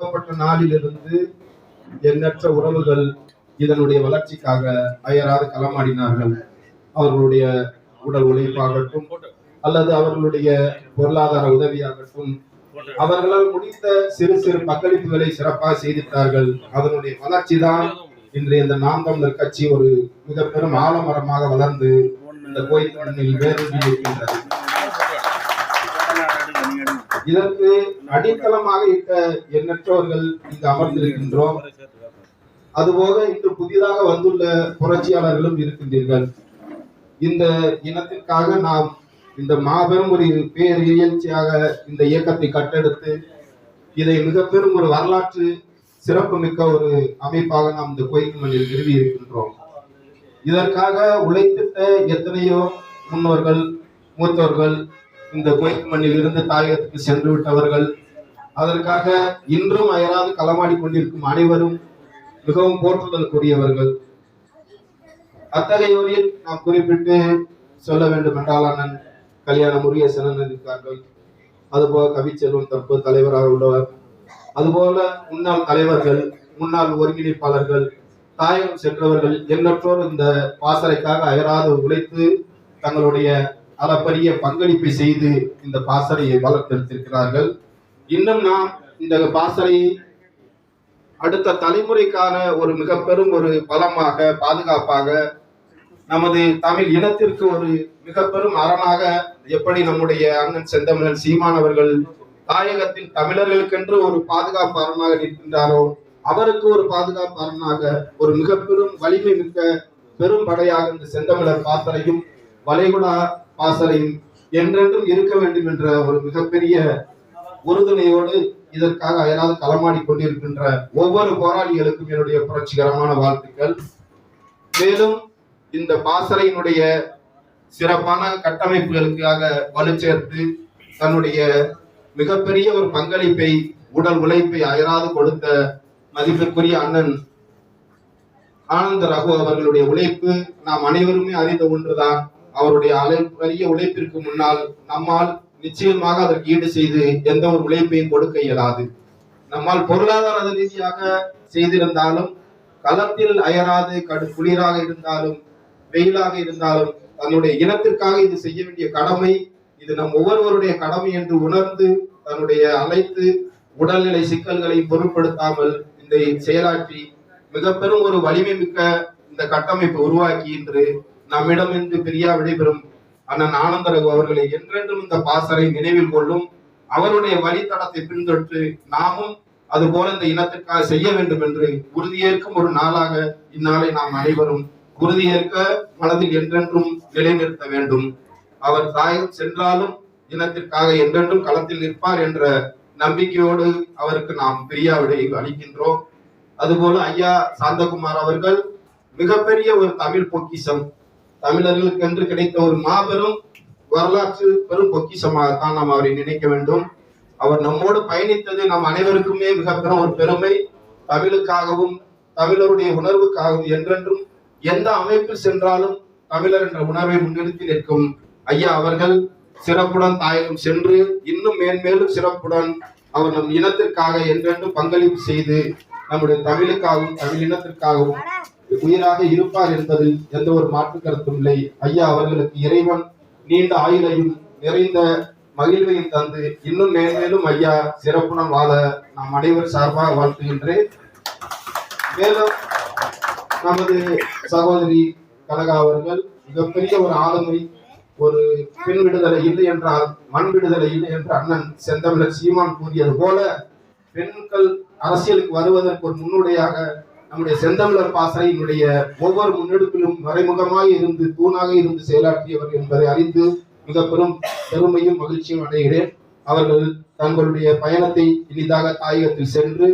துவக்கப்பட்ட நாளிலிருந்து எண்ணற்ற உறவுகள் இதனுடைய வளர்ச்சிக்காக அயராது களமாடினார்கள். அவர்களுடைய உடல் உழைப்பாகட்டும் அல்லது அவர்களுடைய பொருளாதார உதவியாகட்டும் அவர்களால் முடிந்த சிறு சிறு பங்களிப்புகளை சிறப்பாக செய்திருந்தார்கள் அதனுடைய வளர்ச்சி தான் இன்றைய இந்த நாம் தமிழர் கட்சி ஒரு மிக பெரும் ஆலமரமாக வளர்ந்து இந்த கோயில் வேறு இருக்கின்றது. இதற்கு அடித்தளமாக இட்ட எண்ணற்றவர்கள் இங்கு அமர்ந்திருக்கின்றோம். அதுபோக இன்று புதிதாக வந்துள்ள புரட்சியாளர்களும் இருக்கின்றீர்கள். இந்த இனத்திற்காக நாம் இந்த மாபெரும் ஒரு பேர் எழுச்சியாக இந்த இயக்கத்தை கட்டெடுத்து இதை மிக பெரும் ஒரு வரலாற்று சிறப்புமிக்க ஒரு அமைப்பாக நாம் இந்த கோயில் மண்ணில் நிறுவி இருக்கின்றோம். இதற்காக உழைத்திட்ட எத்தனையோ முன்னோர்கள் மூத்தோர்கள் இந்த கோயில் மண்ணில் இருந்து தாயகத்துக்கு சென்று விட்டவர்கள் அதற்காக இன்றும் அயராது களமாடி கொண்டிருக்கும் அனைவரும் மிகவும் போற்றுதலுக்குரியவர்கள் அத்தகையோரில் நாம் குறிப்பிட்டு சொல்ல வேண்டும் என்றால் அண்ணன் கல்யாண முருகேசன் இருக்கார்கள். அதுபோல கவிச்செல்வன் தற்போது தலைவராக உள்ளவர். அதுபோல முன்னாள் தலைவர்கள் முன்னாள் ஒருங்கிணைப்பாளர்கள் தாயகம் சென்றவர்கள் எண்ணற்றோர் இந்த பாசறைக்காக அயராது உழைத்து தங்களுடைய அளப்பரிய பங்களிப்பை செய்து இந்த பாசறையை வளர்த்தெடுத்திருக்கிறார்கள். இன்னும் நாம் இந்த பாசறையை அடுத்த தலைமுறைக்கான ஒரு மிக பெரும் ஒரு பலமாக பாதுகாப்பாக நமது தமிழ் இனத்திற்கு ஒரு மிக பெரும் அரணாக எப்படி நம்முடைய அண்ணன் செந்தமிழன் சீமானவர்கள் தாயகத்தில் தமிழர்களுக்கென்று ஒரு பாதுகாப்பு அரணாக நிற்கின்றாரோ அவருக்கு ஒரு பாதுகாப்பு அரணாக ஒரு மிக பெரும் வலிமை மிக்க பெரும் படையாக இந்த செந்தமிழர் பாசறையும் வளைகுடா பாசறையும் என்றென்றும் இருக்க வேண்டும் என்ற ஒரு மிகப்பெரிய உறுதுணையோடு இதற்காக அயராது களமாடி கொண்டிருக்கின்ற ஒவ்வொரு போராளிகளுக்கும் என்னுடைய புரட்சிகரமான வாழ்த்துக்கள். மேலும் இந்த பாசறையினுடைய சிறப்பான கட்டமைப்புகளுக்காக வலு சேர்த்து தன்னுடைய மிகப்பெரிய ஒரு பங்களிப்பை உடல் உழைப்பை அயராது கொடுத்த மதிப்பிற்குரிய அண்ணன் ஆனந்த ரகு அவர்களுடைய உழைப்பு நாம் அனைவருமே அறிந்த ஒன்றுதான். அவருடைய அளப்பரிய உழைப்பிற்கு முன்னால் நம்மால் நிச்சயமாக அதற்கு ஈடு செய்து எந்த ஒரு உழைப்பையும் கொடுக்க இயலாது. நம்மால் பொருளாதார ரீதியாக செய்திருந்தாலும் களத்தில் அயராது கடு குளிராக இருந்தாலும் வெயிலாக இருந்தாலும் தன்னுடைய இனத்திற்காக இது செய்ய வேண்டிய கடமை இது நம் ஒவ்வொருவருடைய கடமை என்று உணர்ந்து தன்னுடைய அனைத்து உடல்நிலை சிக்கல்களை பொருட்படுத்தாமல் இந்த செயலாற்றி மிக பெரும் ஒரு வலிமை மிக்க இந்த கட்டமைப்பை உருவாக்கி இன்று நம்மிடமிருந்து பிரியா விடைபெறும் அண்ணன் ஆனந்தரகு அவர்களை என்றென்றும் இந்த பாசரை நினைவில் கொள்ளும். அவருடைய வழித்தடத்தை பின்தொற்று நாமும் அதுபோல இந்த இனத்திற்காக செய்ய வேண்டும் என்று உறுதியேற்கும் ஒரு நாளாக இந்நாளை நாம் அனைவரும் உறுதியேற்க மனதில் என்றென்றும் நிலைநிறுத்த வேண்டும். அவர் தாயம் சென்றாலும் இனத்திற்காக என்றென்றும் களத்தில் நிற்பார் என்ற நம்பிக்கையோடு அவருக்கு நாம் பிரியா விடை அளிக்கின்றோம். அதுபோல ஐயா சாந்தகுமார் அவர்கள் மிகப்பெரிய ஒரு தமிழ் பொக்கிஷம். தமிழர்களுக்கு என்று கிடைத்த ஒரு மாபெரும் வரலாற்று பெரும் பொக்கிசமாகத்தான் நாம் அவரை நினைக்க வேண்டும். அவர் நம்மோடு பயணித்தது நம் அனைவருக்குமே மிக பெரும் ஒரு பெருமை. தமிழுக்காகவும் தமிழருடைய உணர்வுக்காகவும் என்றென்றும் எந்த அமைப்பில் சென்றாலும் தமிழர் என்ற உணர்வை முன்னிறுத்தி நிற்கும் ஐயா அவர்கள் சிறப்புடன் தாயகம் சென்று இன்னும் மேன்மேலும் சிறப்புடன் அவர் நம் இனத்திற்காக என்றென்றும் பங்களிப்பு செய்து நம்முடைய தமிழுக்காகவும் தமிழ் இனத்திற்காகவும் உயிராக இருப்பார் என்பதில் எந்த ஒரு மாற்று கருத்தும் இல்லை. ஐயா அவர்களுக்கு இறைவன் நீண்ட ஆயுளையும் நிறைந்த மகிழ்வையும் தந்து இன்னும் மேன்மேலும் ஐயா சிறப்புடன் வாழ நாம் அனைவர் சார்பாக வாழ்த்துகின்றேன். மேலும் நமது சகோதரி கனகா அவர்கள் மிகப்பெரிய ஒரு ஆளுமை ஒரு பெண் விடுதலை இல்லை என்றால் மண் விடுதலை இல்லை என்று அண்ணன் செந்தமிழர் சீமான் கூறியது போல பெண்கள் அரசியலுக்கு வருவதற்கு ஒரு முன்னுடையாக நம்முடைய செந்தமிழர் பாசறையினுடைய ஒவ்வொரு முன்னெடுப்பிலும் மறைமுகமாக இருந்து தூணாக இருந்து செயலாற்றியவர் என்பதை அறிந்து மிக பெரும் பெருமையும் மகிழ்ச்சியும் அடைகிறேன். அவர்கள் தங்களுடைய பயணத்தை இனிதாக தாயகத்தில் சென்று